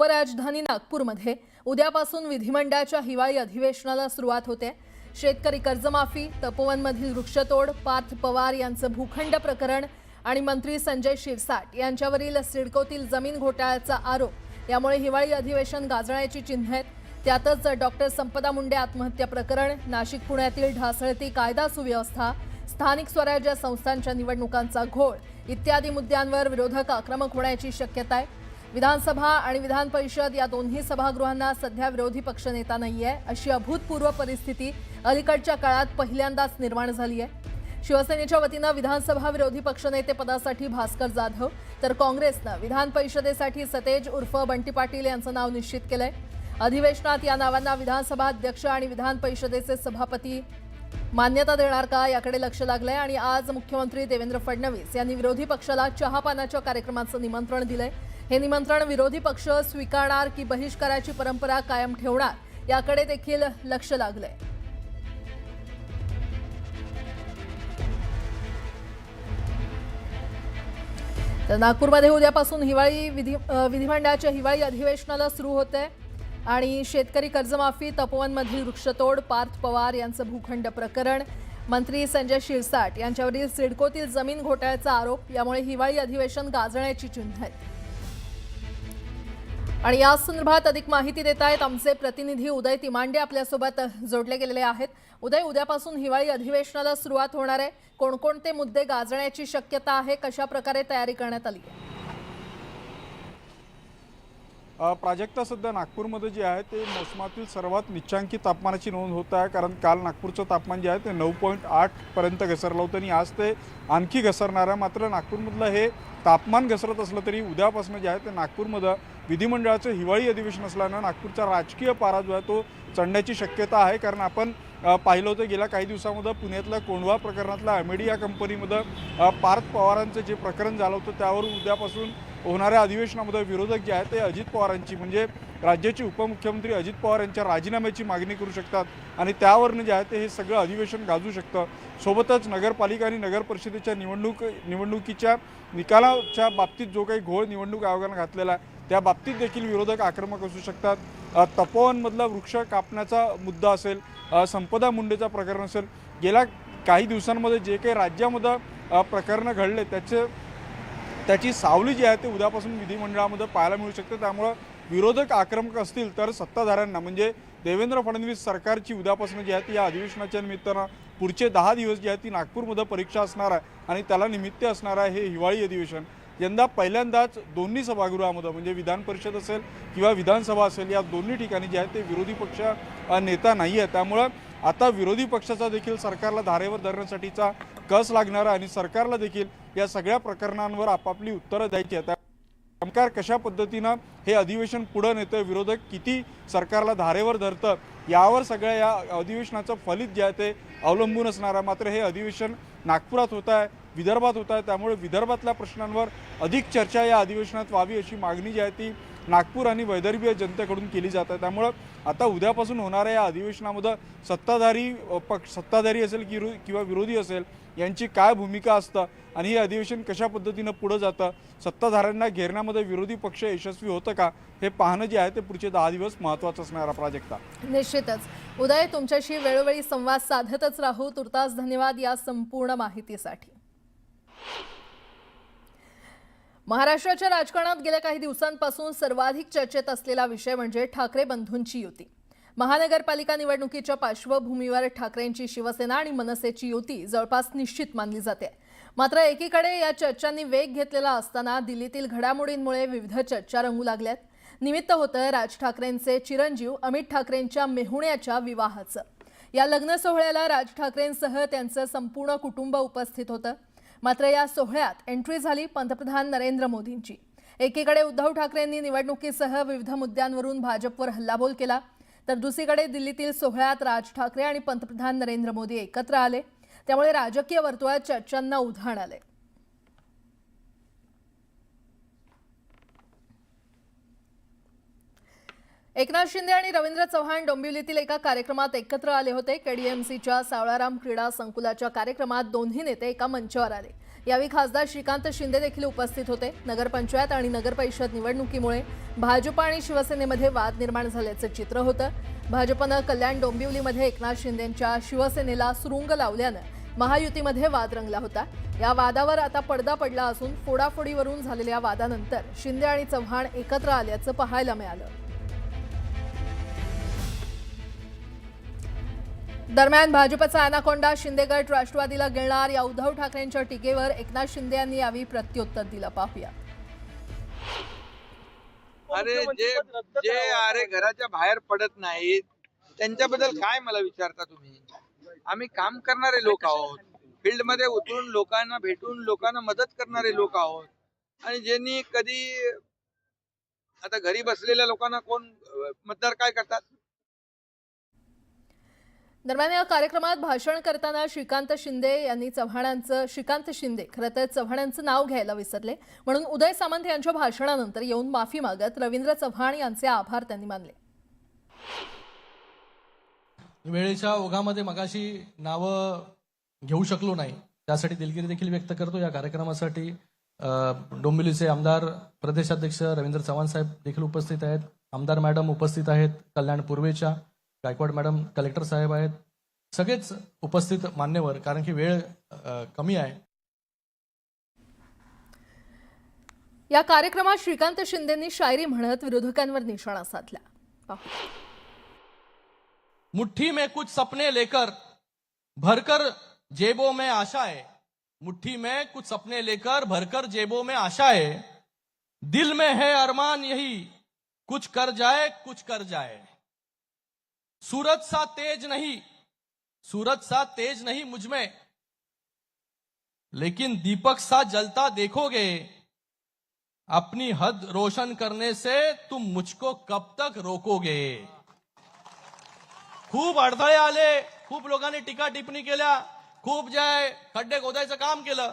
उपराजधानी नागपूरमध्ये उद्यापासून विधिमंडळाच्या हिवाळी अधिवेशनाला सुरुवात होते. शेतकरी कर्जमाफी तपोवनमधील वृक्षतोड पार्थ पवार यांचं भूखंड प्रकरण आणि मंत्री संजय शिरसाट यांच्यावरील सिडकोतील जमीन घोटाळ्याचा आरोप यामुळे हिवाळी अधिवेशन गाजण्याची चिन्ह आहेत. त्यातच डॉक्टर संपदा मुंडे आत्महत्या प्रकरण नाशिक पुण्यातील ढासळती कायदा सुव्यवस्था स्थानिक स्वराज्य संस्थांच्या निवडणुकांचा घोळ इत्यादी मुद्द्यांवर विरोधक आक्रमक होण्याची शक्यता आहे. विधानसभा आणि विधान परिषद या दोन्ही सभागृहांना सध्या विरोधी पक्षनेता नाहीये. अशी अभूतपूर्व परिस्थिती अलीकडच्या काळात पहिल्यांदाच निर्माण झाली आहे शिवसेनेच्या वतीनं विधानसभा विरोधी पक्षनेते पदासाठी भास्कर जाधव तर काँग्रेसनं विधान परिषदेसाठी सतेज उर्फ बंटी पाटील यांचं नाव निश्चित केलंय. अधिवेशनात या नावांना विधानसभा अध्यक्ष आणि विधान परिषदेचे सभापती मान्यता देणार का याकडे लक्ष लागलंय आणि आज मुख्यमंत्री देवेंद्र फडणवीस यांनी विरोधी पक्षाला चहापानाच्या कार्यक्रमाचं निमंत्रण दिलंय. हे निमंत्रण विरोधी पक्ष स्वीकारणार की बहिष्काराची परंपरा कायम ठेवणार याकडे देखील लक्ष लागलंय. तर नागपूरमध्ये उद्यापासून हिवाळी विधी विधिमंडळाच्या हिवाळी अधिवेशनाला सुरू होत आहे आणि शेतकरी कर्जमाफी तपोवनमधील वृक्षतोड पार्थ पवार यांचं भूखंड प्रकरण मंत्री संजय शिरसाट यांच्यावरील सिडकोतील जमीन घोटाळ्याचा आरोप यामुळे हिवाळी अधिवेशन गाजण्याची चिन्ह आहेत आणि या संदर्भात अधिक माहिती देत आहेत आमचे प्रतिनिधी उदय तिमांडे आपल्यासोबत जोडले गेलेले आहेत. उदय उद्यापासून हिवाळी अधिवेशनाला सुरुवात होणार आहे. कोणकोणते मुद्दे गाजण्याची शक्यता आहे? कशा प्रकारे तयारी करण्यात आली आहे? प्राजक्ता सध्या नागपूरमध्ये जे आहे ते मोसमातील सर्वात निच्चांकी तापमानाची नोंद होत आहे कारण काल नागपूरचं तापमान जे आहे ते नऊ पॉईंट आठपर्यंत घसरलं होतं आणि आज ते आणखी घसरणार आहे. मात्र नागपूरमधलं हे तापमान घसरत असलं तरी उद्यापासून जे आहे ते नागपूरमध्ये विधिमंडळाचं हिवाळी अधिवेशन असल्यानं नागपूरचा राजकीय पारा जो आहे तो चढण्याची शक्यता आहे. कारण आपण पाहिलं होतं गेल्या काही दिवसामध्ये पुण्यातल्या कोंढवा प्रकरणातल्या अमेडी या कंपनीमध्ये पार्थ पवारांचं जे प्रकरण झालं होतं त्यावर उद्यापासून होणाऱ्या अधिवेशनामध्ये विरोधक जे आहेत ते अजित पवारांची म्हणजे राज्याचे उपमुख्यमंत्री अजित पवार यांच्या राजीनाम्याची मागणी करू शकतात आणि त्यावरनं जे आहे ते हे सगळं अधिवेशन गाजू शकतं. सोबतच नगरपालिका आणि नगर परिषदेच्या निवडणूक निवडणुकीच्या निकालाच्या बाबतीत जो काही घोळ निवडणूक आयोगानं घातलेला आहे त्या बाबतीत देखील विरोधक आक्रमक असू शकतात. तपोवनमधला वृक्ष कापण्याचा मुद्दा असेल संपदा मुंडेचा प्रकरण असेल गेल्या काही दिवसांमध्ये जे काही राज्यामध्ये प्रकरणं घडले त्याचे त्याची सावली जी आहे ते उद्यापासून विधिमंडळामध्ये पाहायला मिळू शकते. त्यामुळं विरोधक आक्रमक असतील तर सत्ताधाऱ्यांना म्हणजे देवेंद्र फडणवीस सरकारची उद्यापासून जी आहे ती या अधिवेशनाच्या निमित्तानं पुढचे दहा दिवस जे आहे ती नागपूरमध्ये परीक्षा असणार आहे आणि त्याला निमित्त असणार आहे हे हिवाळी अधिवेशन. यंदा पहिल्यांदाच दोन्ही सभागृहामध्ये म्हणजे विधान परिषद असेल किंवा विधानसभा असेल या दोन्ही ठिकाणी जे आहे ते विरोधी पक्ष नेता नाही आहे त्यामुळं आता विरोधी पक्षाचा देखील सरकारला धारेवर धरण्यासाठीचा कस लागणार आहे आणि सरकारला देखील या सगळ्या प्रकरणांवर आपापली उत्तरं द्यायची आहेत सरकार कशा पद्धतीनं हे अधिवेशन पुढं नेतं विरोधक किती सरकारला धारेवर धरतं यावर सगळ्या या अधिवेशनाचं फलित जे आहे ते अवलंबून असणार आहे. मात्र हे अधिवेशन नागपुरात होत आहे विदर्भात होत आहे. त्यामुळे विदर्भातल्या प्रश्नांवर अधिक चर्चा या अधिवेशनात व्हावी अशी मागणी जी आहे ती नागपूर आणि वैदर्भीय जनतेकडून केली जात आहे. त्यामुळं आता उद्यापासून होणाऱ्या या अधिवेशनामध्ये सत्ताधारी पक्ष सत्ताधारी असेल की किंवा विरोधी असेल यांची काय भूमिका असतं आणि हे अधिवेशन कशा पद्धतीनं पुढं जातं? सत्ताधाऱ्यांना घेरण्यामध्ये विरोधी पक्ष यशस्वी होतं का? हे पाहणं जे आहे ते पुढचे दहा दिवस महत्त्वाचं असणार प्राजक्ता निश्चितच. उदय तुमच्याशी वेळोवेळी संवाद साधतच राहू. तुर्तास धन्यवाद या संपूर्ण माहितीसाठी. महाराष्ट्राच्या राजकारणात गेल्या काही दिवसांपासून सर्वाधिक चर्चेत असलेला विषय म्हणजे ठाकरे बंधूंची युती. महानगरपालिका निवडणुकीच्या पार्श्वभूमीवर ठाकरेंची शिवसेना आणि मनसेची युती जवळपास निश्चित मानली जाते. मात्र एकीकडे या चर्चांनी वेग घेतलेला असताना दिल्लीतील घडामोडींमुळे विविध चर्चा रंगू लागल्यात. निमित्त होतं राज ठाकरेंचे चिरंजीव अमित ठाकरेंच्या मेहुण्याच्या विवाहाचं. या लग्न सोहळ्याला राज ठाकरेंसह त्यांचं संपूर्ण कुटुंब उपस्थित होतं. मात्र या सोहळ्यात एंट्री झाली पंतप्रधान नरेंद्र मोदींची. एकीकडे उद्धव ठाकरेंनी निवडणुकीसह विविध मुद्द्यांवरून भाजपवर हल्लाबोल केला. तर दुसरीकडे दिल्लीतील सोहळ्यात राज ठाकरे आणि पंतप्रधान नरेंद्र मोदी एकत्र आले. त्यामुळे राजकीय वर्तुळात चर्चांना उधाण आले. एकनाथ शिंदे आणि रवींद्र चव्हाण डोंबिवलीतील एका कार्यक्रमात एकत्र आले होते. केडीएमसीच्या सावळाराम क्रीडा संकुलाच्या कार्यक्रमात दोन्ही नेते एका मंचावर आले. यावेळी खासदार श्रीकांत शिंदे देखील उपस्थित होते. नगरपंचायत आणि नगरपरिषद निवडणुकीमुळे भाजप आणि शिवसेनेमध्ये वाद निर्माण झाल्याचं चित्र होतं. भाजपनं कल्याण डोंबिवलीमध्ये एकनाथ शिंदेंच्या शिवसेनेला सुरुंग लावल्यानं महायुतीमध्ये वाद रंगला होता. या वादावर आता पडदा पडला असून फोडाफोडीवरून झालेल्या वादानंतर शिंदे आणि चव्हाण एकत्र आल्याचं पाहायला मिळालं. दरम्यान भाजपचा अनाकोंडा शिंदेगट राष्ट्रवादीला गिळणार या उद्धव ठाकरेंच्या टीकेवर एकनाथ शिंदे यांनी यावेळी प्रत्युत्तर दिलं. पाहूया. अरे जे जे अरे घराच्या बाहेर पडत नाहीत त्यांच्याबद्दल काय मला विचारता तुम्ही? आम्ही काम करणारे लोक आहोत. फील्डमध्ये उतरून लोकांना भेटून लोकांना मदत करणारे लोक आहोत. आणि ज्यांनी कधी आता घरी बसलेल्या लोकांना कोण मतदार काय करतात? दरम्यान या कार्यक्रमात भाषण करताना श्रीकांत शिंदे यांनी चव्हाणांचं श्रीकांत शिंदे खरं तर चव्हाणांचं नाव घ्यायला विसरले. म्हणून उदय सामंत यांच्या भाषणानंतर येऊन माफी मागत रवींद्र चव्हाण यांचे आभार त्यांनी मानले. वेळेच्या ओघामध्ये मगाशी नावं घेऊ शकलो नाही. त्यासाठी दिलगिरी देखील व्यक्त करतो या कार्यक्रमासाठी. डोंबिवलीचे आमदार प्रदेशाध्यक्ष रवींद्र चव्हाण साहेब देखील उपस्थित आहेत. आमदार मॅडम उपस्थित आहेत कल्याण पूर्वेच्या. गायकवाड मॅडम कलेक्टर साहेब आहेत. सगळेच उपस्थित मान्यवर कारण की वेळ कमी आहे. या कार्यक्रमात श्रीकांत शिंदेंनी शायरी म्हणत विरोधकांवर निशाणा साधला. मुट्ठी में कुछ सपने लेकर भरकर जेबों में आशाएं मुट्ठी में कुछ सपने लेकर भरकर जेबों में आशाएं दिल में है अरमान यही कुछ कर जाए कुछ कर जाए। सूरज सा तेज नहीं, सूरज सा तेज नहीं मुझमें। लेकिन दीपक सा जलता देखोगे, अपनी हद रोशन करने से तुम मुझको कब तक रोकोगे। खूप अडथळे आले खूप लोकांनी टीका टिप्पणी केल्या खूप जे आहे खड्डे खोदायचं काम केलं।